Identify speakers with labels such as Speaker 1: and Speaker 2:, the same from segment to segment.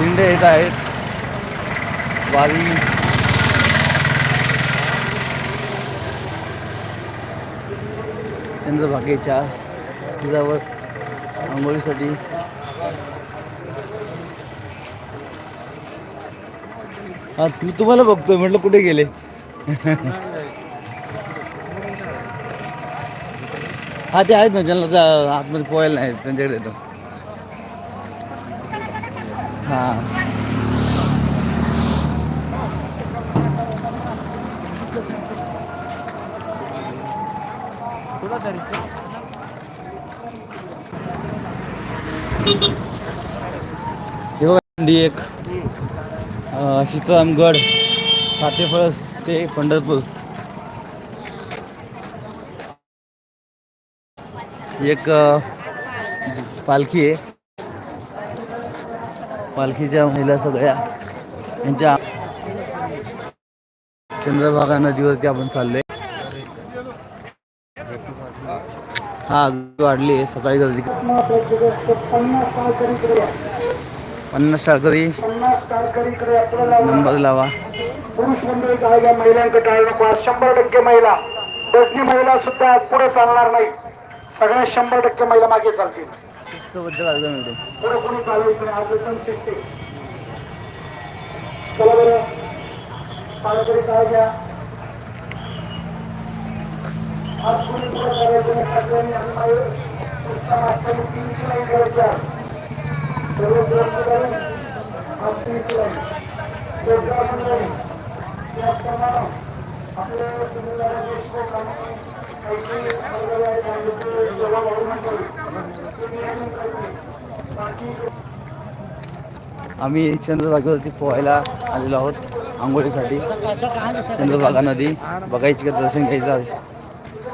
Speaker 1: दिंडे येत आहेत. वारी चंद्रभागेच्या तिजावर आंघोळीसाठी. हा मी तुम्हाला बघतोय म्हटलं कुठे गेले? हा ते आहेत ना ज्यांना आतमध्ये पोहायला नाही त्यांच्याकडे तो हां हे बघा एक अं, सीतारामगड सातेफळस ते पंढरपूर. एक पालखी आहे. पालखीच्या महिला सगळ्या यांच्या चंद्रभागा नदीवरती आपण चाललोय. हा वाढली आहे सकाळी गर्दी पन्नास टाळकरी. नंबर लावा.
Speaker 2: पुरुष मंडळी टाळल्या महिलांकडे टाळू नको. आज शंभर टक्के महिला. बसनी महिला सुद्धा पुढे चालणार नाही. सगळ्या शंभर टक्के महिला मागे चालतील.
Speaker 1: शिस्तबद्ध लागलं मॅडम
Speaker 2: पुढे कोणी
Speaker 1: आम्ही चंद्रभागेवरती पोहायला आलेलो आहोत आंघोळीसाठी. चंद्रभागा नदी. बघायची का दर्शन घ्यायचं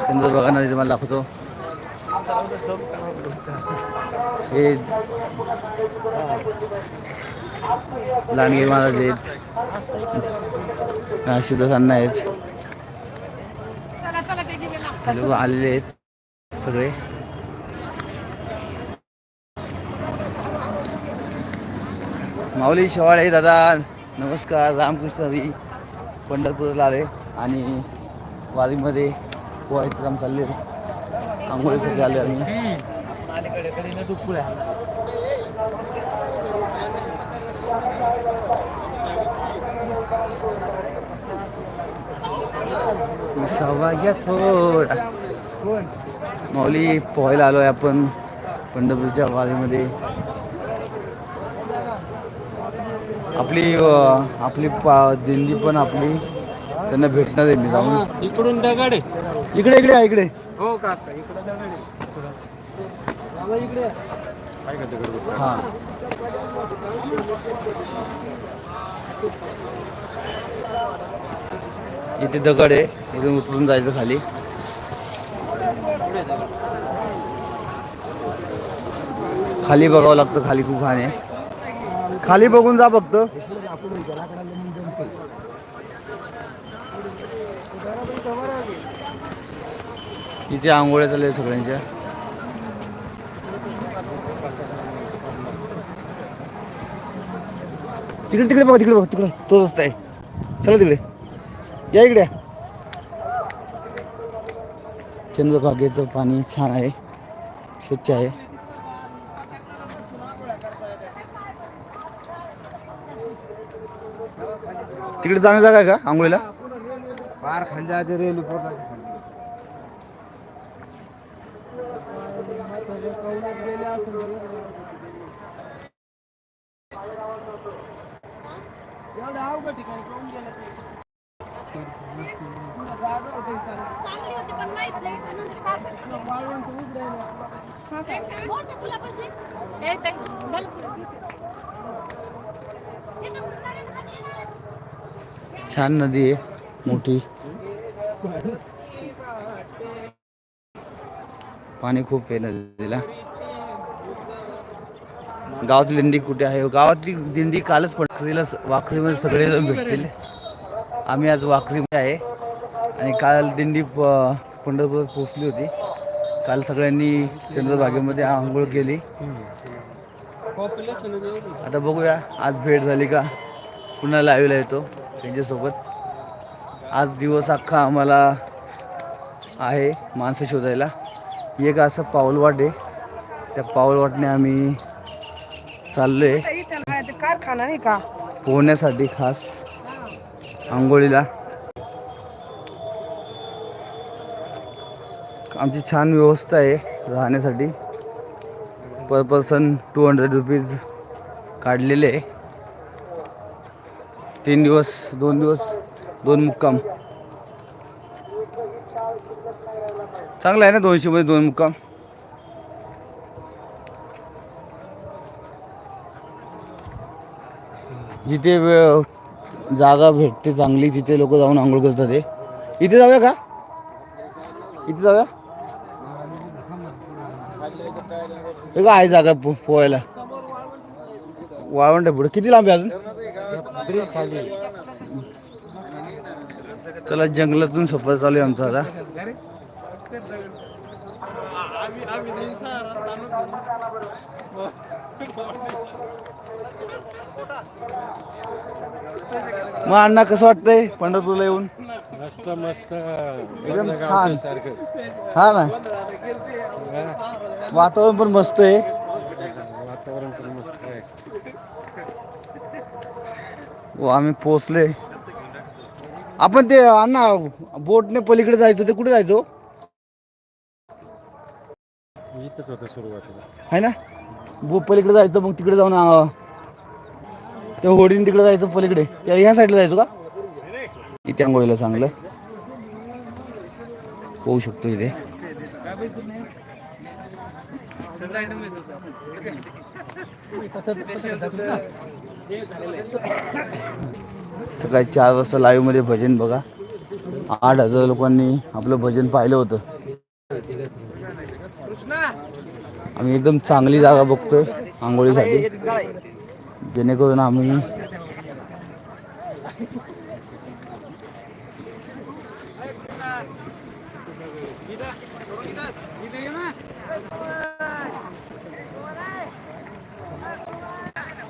Speaker 1: चंद्रभागा नदी तुम्हाला दाखवतो. हे लांडगे महाराज आहेत. हा, शिवदास आहेत. हे लोक आलेले आहेत सगळे. माऊली शेवाळे दादा नमस्कार. रामकृष्ण हरी पंढरपूरला आले आणि वारीमध्ये पोहायचं काम चालले आंघोळीसाठी आले आम्ही. विसावा घ्या थोडा. माऊली पोहायला आलोय आपण पंढरपूरच्या वारीमध्ये. आपली आपली पा दिंडी पण आपली. त्यांना भेटणार आहे मी जाऊन.
Speaker 3: इकडून दगड. आहे
Speaker 1: इकडे इकडे आहे, इकडे.
Speaker 3: हो काका इकडे दगड. आहे इकडे. का
Speaker 1: हा. इथे दगड आहे. इथून उतरून जायचं खाली. खाली बघावं लागतं. खाली खूप घाण आहे. खाली बघून जा फक्त. इथे आंघोळ्या चालल्या सगळ्यांच्या. तिकडे तिकडे बघा तिकडे बघा तिकडे. तो रस्ता आहे. चला तिकडे. या इकडे. चंद्रभागेचं पाणी छान आहे. स्वच्छ आहे. तिकडे चांगली जागा आहे का आंघोळीला?
Speaker 3: पार खाली जायचं रेल्वे पोट
Speaker 4: चांगली होती पण माहीत नाही. हे.
Speaker 1: छान नदी आहे मोठी. पाणी खूप आहे नदीला. गावातली दिंडी कुठे आहे? गावातली दिंडी कालच पडतीला वाखरीमध्ये सगळे जण भेटतील. आम्ही आज वाखरीमध्ये आहे. आणि काल दिंडी प- पंढरपूरात पोहोचली होती. काल सगळ्यांनी चंद्रभागेमध्ये आंघोळ केली. आता बघूया आज भेट झाली का? पुन्हा लाईव्हला येतो त्यांच्यासोबत. आज दिवस अख्खा आम्हाला आहे माणसं शोधायला. एक असं पाऊलवाट आहे. त्या पाऊलवाटने आम्ही चाललो आहे
Speaker 5: कारखाना नाही का?
Speaker 1: पोहण्यासाठी खास आंघोळीला. आमची छान व्यवस्था आहे राहण्यासाठी. Per person two hundred rupees काढलेले आहे. तीन दिवस दोन दिवस दोन मुक्काम. चांगलं आहे ना दोनशेमध्ये दोन मुक्काम? जिथे जागा भेटते चांगली तिथे लोक जाऊन आंघोळ करतात ते इथे जाऊया का? इथे जाऊया? हे का आहे जागा पो पोहायला? वाळवंट आहे पुढे. किती लांब आहे अजून?
Speaker 3: ब्रिज खाली
Speaker 1: चला जंगलातून सफर चालू आहे आमचा आता. मग अण्णा कसं वाटतंय पंढरपूरला येऊन?
Speaker 3: मस्त मस्त.
Speaker 1: एकदम छान. हा ना? वातावरण पण मस्त आहे.
Speaker 3: वातावरण पण मस्त आहे.
Speaker 1: व आम्ही पोचले आपण ते अण्णा बोटने पलीकडे जायचं ते कुठे जायचो
Speaker 3: इथंच होतं सुरुवातीला.
Speaker 1: आहे ना? बो पलीकडे जायचं मग तिकडे जाऊन त्या होडीने तिकडे जायचं पलीकडे. त्या ह्या साईडला जायचो का? इथे आंघोळीला चांगलं. होऊ शकतो इथे. सकाळी चार वाजता लाईव्हमध्ये भजन बघा. आठ हजार लोकांनी आपलं भजन पाहिलं होतं. आम्ही एकदम चांगली जागा बघतोय आंघोळीसाठी. जेणेकरून आम्ही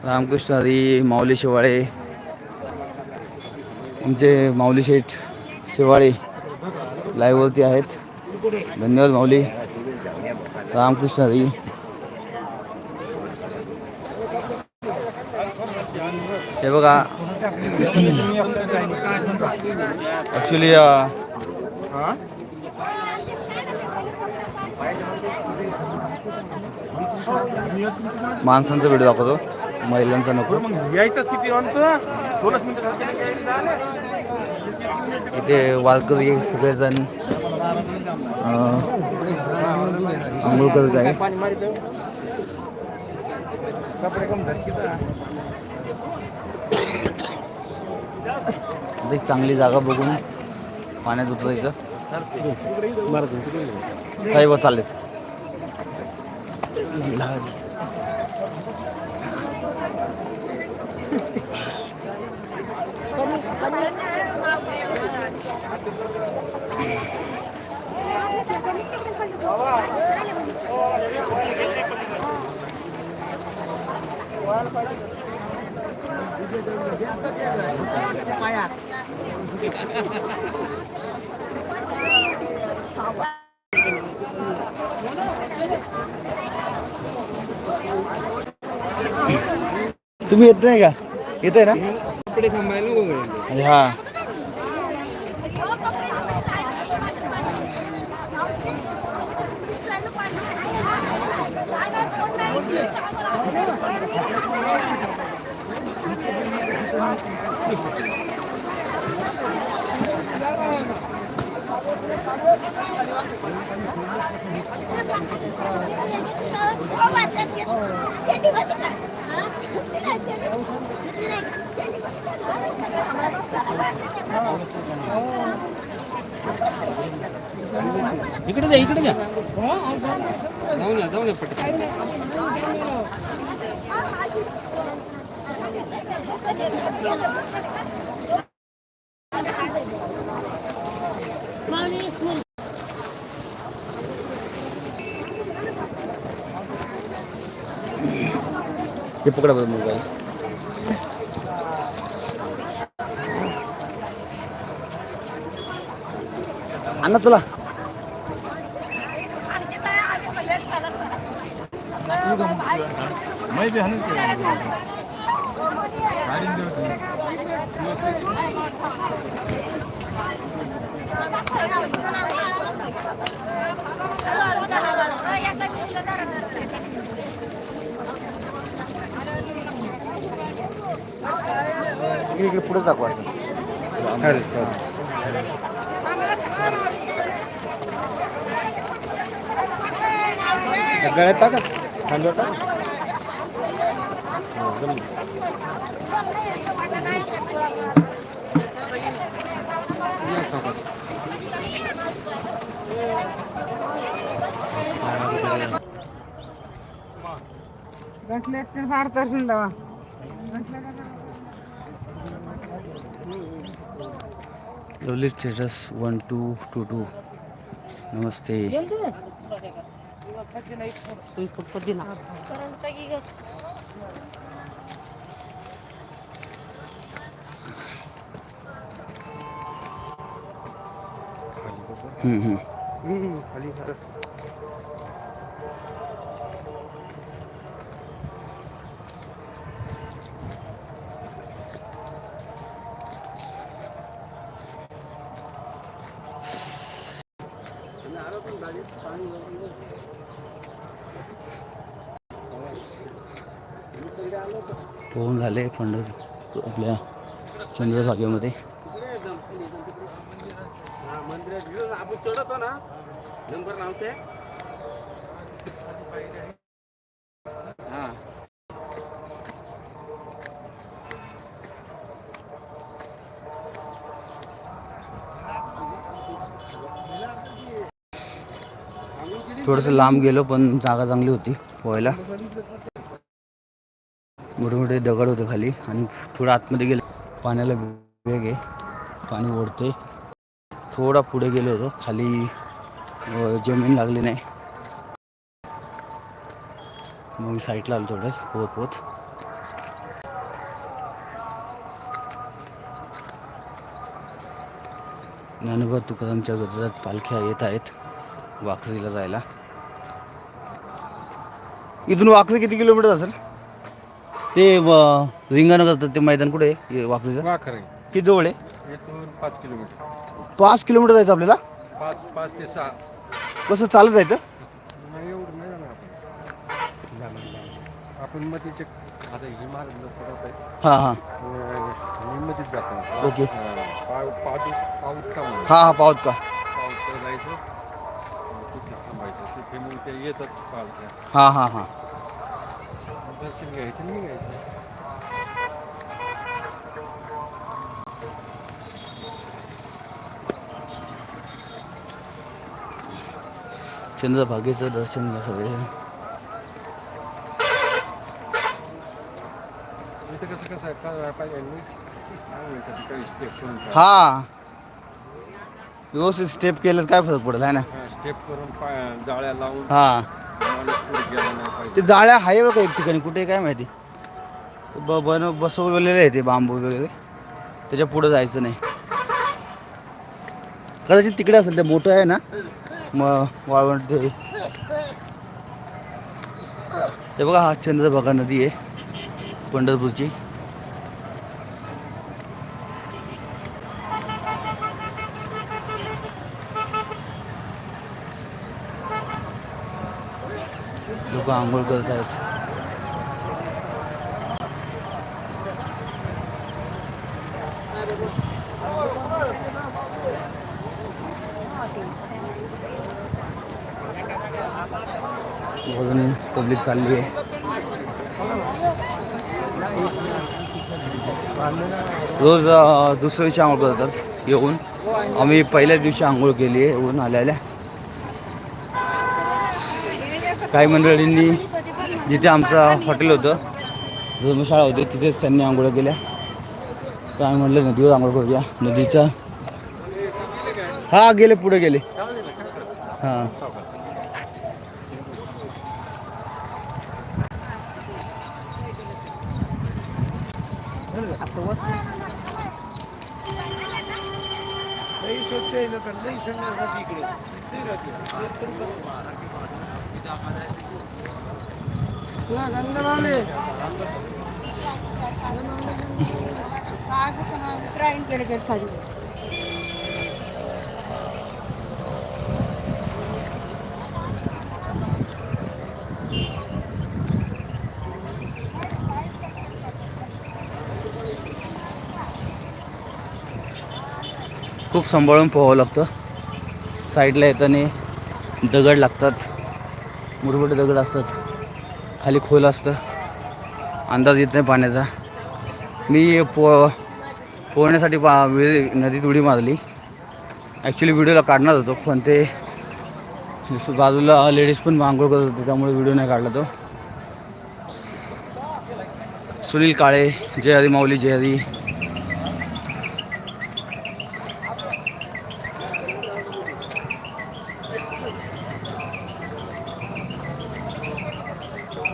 Speaker 1: रामकृष्ण हरी माऊली शिवाळे आमचे माऊली शेठ शिवाळे लाईव्हवरती आहेत. धन्यवाद माऊली. रामकृष्ण हरी. हे बघा. ॲक्च्युली माणसांचा व्हिडिओ दाखवतो. महिलांचा नको. इथे वारकरी सगळेजण आंघोळ करत आहे
Speaker 3: पाणी मारित कपडे कम
Speaker 1: आता एक चांगली जागा बघून पाण्यात उतरायचं काही बघ चाललेत. तुम्ही येत नाही का? येत आहे ना?
Speaker 3: कपडे थांबायला नको
Speaker 1: अरे हा.
Speaker 3: इकडे जा इकडे जा जाऊन या जाऊन या पटकन.
Speaker 1: हे पकडा बरं मोबाईल आणा तुला इकडे इकडे पुढे दाखवा.
Speaker 3: गळ्यात टाका. खांद्यावर टाका. या सावकाश.
Speaker 1: Lovely So let's just 1222 namaste. হুম হুম হুম খালি पोहून झाले पंढर आपल्या चंद्रभागेमध्ये
Speaker 3: मंदिरात घेऊन
Speaker 1: थोडंसं लांब गेलो पण जागा चांगली होती पोहायला. मोठे मोठे दगड होते खाली आणि थोडं आतमध्ये गेलं. पाण्याला वेग आहे. पाणी ओढते थोडा पुढे गेलो होतो. खाली जमीन लागली नाही. मग मी साईडला आलो थोडं. पोहत पोहत ज्ञानोबा तुकारामच्या गजरात पालख्या येत आहेत. वाखरीला जायला. इथून वाखरी किती किलोमीटर असेल? ते रिंगण करतात ते मैदान कुठे आहे? हे किती जवळ आहे?
Speaker 3: इथून पाच किलोमीटर.
Speaker 1: पाच किलोमीटर जायचं आपल्याला?
Speaker 3: पाच पाच ते सहा.
Speaker 1: कसं चालत जायचं?
Speaker 3: नाही एवढं नाही जाणार आपण. जाणार नाही. आपण मतीचे आता ही महाराज लोक करत आहे.
Speaker 1: हां हां.
Speaker 3: जातो.
Speaker 1: ओके.
Speaker 3: पाव पाऊस पाऊस
Speaker 1: हां हां पावत का
Speaker 3: पाऊसकडे जायचं तिथे थांबायचं. तिथे मग ते येतात पालख्या.
Speaker 1: हां हां हां.
Speaker 3: दर्शन घ्यायचं आणि निघायचं
Speaker 1: चंद्रभागेचं दर्शन घ्या सगळे
Speaker 3: इथं कसं पाहिजे.
Speaker 1: हां व्यवस्थित स्टेप केलं काय फरक पडेल आहे ना
Speaker 3: स्टेप करून जाळ्या लावून
Speaker 1: हां
Speaker 3: माणूस पुढे गेला नाही
Speaker 1: ते जाळ्या आहे बघा एक ठिकाणी. कुठे काय माहिती? ब बन बसवलेले आहे ते बांबू वगैरे. त्याच्या पुढं जायचं नाही. कदाचित तिकडे असेल ते मोठं आहे ना? मग वाळवंट ते. ते बघा हा चंद्रभागा नदी आहे. पंढरपूरची. लोक आंघोळ करत आहेत. अजून पब्लिक चालली आहे. रोज दुसऱ्या दिवशी आंघोळ करतात येऊन. आम्ही पहिल्याच दिवशी आंघोळ केली आहे येऊन आल्याला काही मंडळींनी जिथे आमचं हॉटेल होतं धर्मशाळा होती तिथेच त्यांनी आंघोळ केल्या. तर आम्ही म्हटलं नदीवर आंघोळ करूया. नदीचा हा गेले पुढे गेले. हां.
Speaker 3: स्वच्छ
Speaker 1: खूप सांभाळून पोहावं लागतं. साईडला येताना दगड लागतात. मोठे दगड असतात. खाली खोल असतं. अंदाज येत नाही पाण्याचा. मी पो पोहण्यासाठी पा नदीत उडी मारली. ॲक्च्युली व्हिडिओला काढणार होतो पण ते बाजूला लेडीज पण आंघोळ करत होते त्यामुळे व्हिडिओ नाही काढला तो. सुनील काळे जय हरी माऊली जय हरी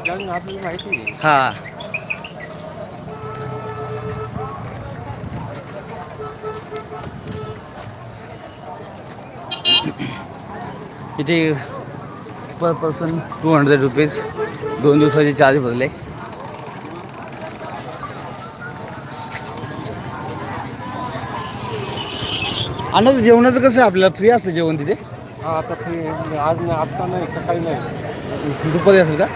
Speaker 3: गंग आपल्याला माहिती आहे
Speaker 1: हां. इथे per person two hundred rupees दोन दिवसाचे चार्ज भरले. आणि जेवणाचं कसं आहे आपल्याला? फ्री असतं जेवण तिथे?
Speaker 3: हा आता फ्री आज नाही आत्ता नाही सकाळी नाही.
Speaker 1: दुपारी असेल का?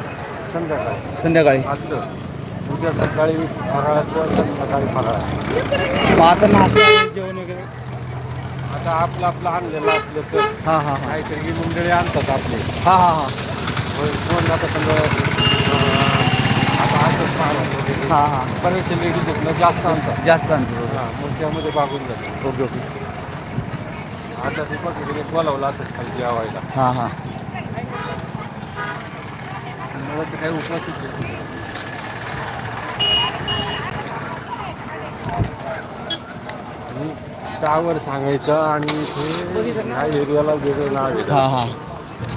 Speaker 3: संध्याकाळी.
Speaker 1: संध्याकाळी.
Speaker 3: आजचं. उद्या सकाळी फराळाचं संध्याकाळी फराळ.
Speaker 1: मग आता नाश्ता जेवण वगैरे?
Speaker 3: आता आपलं आपलं आणलेलं असलं तर
Speaker 1: हां हां हां.
Speaker 3: काहीतरी ही मंडळी आणतात आपले.
Speaker 1: हां हां हां.
Speaker 3: होय, कोण आता समजा अं, आता असंच महाराज वगैरे.
Speaker 1: हां हां.
Speaker 3: बरेचसे लेडीज आहेत ना जास्त आणतात.
Speaker 1: जास्त आणतो
Speaker 3: हां मग त्यामध्ये भागून जाते
Speaker 1: ओके ओके.
Speaker 3: आता बघ इकडे बोलावलं असेल खाली जेवायला
Speaker 1: हां हां.
Speaker 3: मला ते काही उपवासच आहे. आणि त्यावर सांगायचं आणि ह्या एरियाला वेगळं नाव आहे.
Speaker 1: हां हां.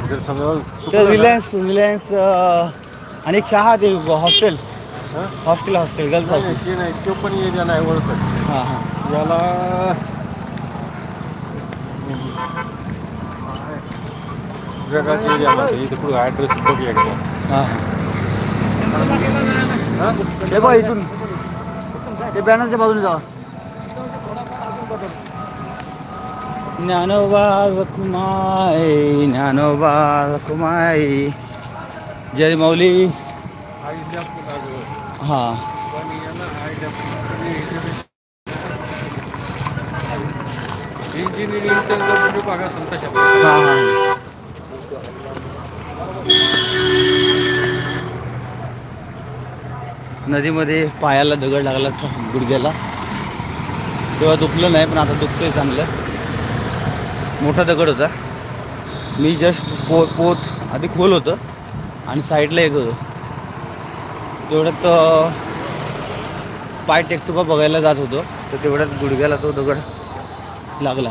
Speaker 3: जर समजा
Speaker 1: तर
Speaker 3: चुकलं ना-
Speaker 1: रिलायन्स रिलायन्स अं, आणि एक चहा ते हॉस्टेल.
Speaker 3: हां?
Speaker 1: हॉस्टेल हॉस्टेल गर्ल्स
Speaker 3: नाही,
Speaker 1: हॉस्टेल
Speaker 3: नाही, ते नाही तो पण एरिया नाही ओळखत.
Speaker 1: हां हां.
Speaker 3: याला वेगळाच एरिया म्हणते इथे पुढे ॲड्रेस बघ एकदा
Speaker 1: हां. बघ इथून. ते बॅनरच्या बाजूने जावा ज्ञानोबा रखुमाई ज्ञानोबा रखुमाई जय
Speaker 3: पुलाजवळ.
Speaker 1: हां.
Speaker 3: इंजिनिअरिंगचा बघा असेल तशा
Speaker 1: नदीमध्ये पायाला दगड लागला गुडघ्याला. तेव्हा दुखलं नाही पण आता दुखतंय चांगलं. मोठा दगड होता. मी जस्ट पो पोत आधी खोल होतं आणि साईडला एक होतं. तेवढ्यात पाय टेकतो का बघायला जात होतो. तर तेवढ्यात गुडघ्याला तो दगड लागला.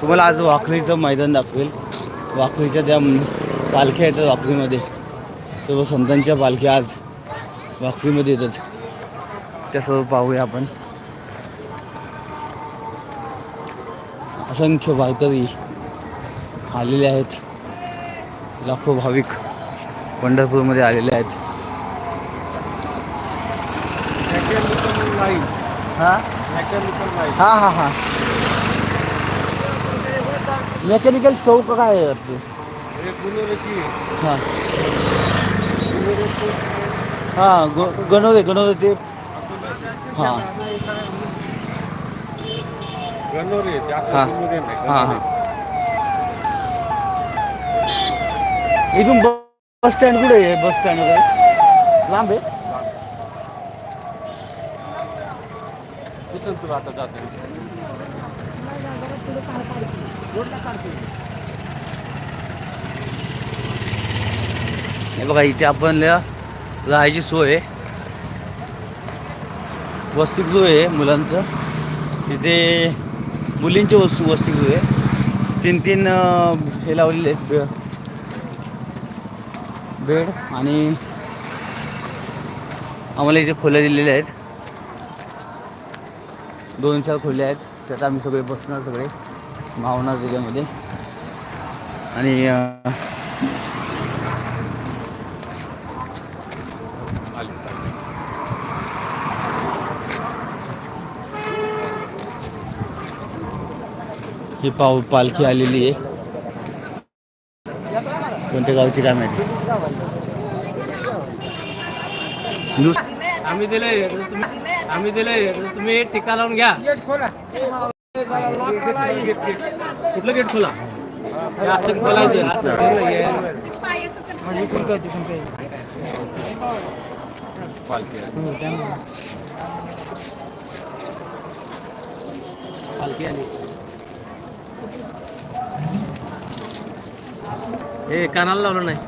Speaker 1: तुम्हाला आज वाखरीचं मैदान दाखवेल. वाखरीच्या त्या पालख्या येतात वाखरीमध्ये सर्व संतांच्या पालख्या आज वाखरीमध्ये येतात. त्या सर्व पाहूया आपण. असंख्य वारकरी आलेले आहेत. लाखो भाविक पंढरपूरमध्ये आलेले आहेत. हां?
Speaker 3: मेकॅनिकल
Speaker 1: हां हां. मेकॅनिकल चौक काय आहे वाटते
Speaker 3: हे
Speaker 1: हां. हां ग गणोरे गणोरे ते हां. हां. हां. हां इथून बस स्टँड कुठे आहे बस स्टँड वगैरे? लांब आहे?
Speaker 3: आता जाते.
Speaker 1: हे बघा इथे आपण राहायची सोय आहे. वसतिगृह आहे मुलांचं. तिथे मुलींचे वस्तू वसतिगृह आहे. तीन तीन हे लावलेले आहेत. बे- बेड आणि आम्हाला इथे खोल्या दिलेल्या आहेत. दोन चार खोल्या आहेत. त्यात आम्ही सगळे बसणार सगळे. भावना त्याच्यामध्ये. आणि ही पाव पालखी आलेली आहे. कोणत्या गावची काय माहिती नुस
Speaker 5: आम्ही दिले तुम्ही आम्ही दिले तुम्ही टिका लावून घ्या. कुठलं गेट खोला? असं खोलायचं. पालखी आली. हे कानाला लावलं नाही.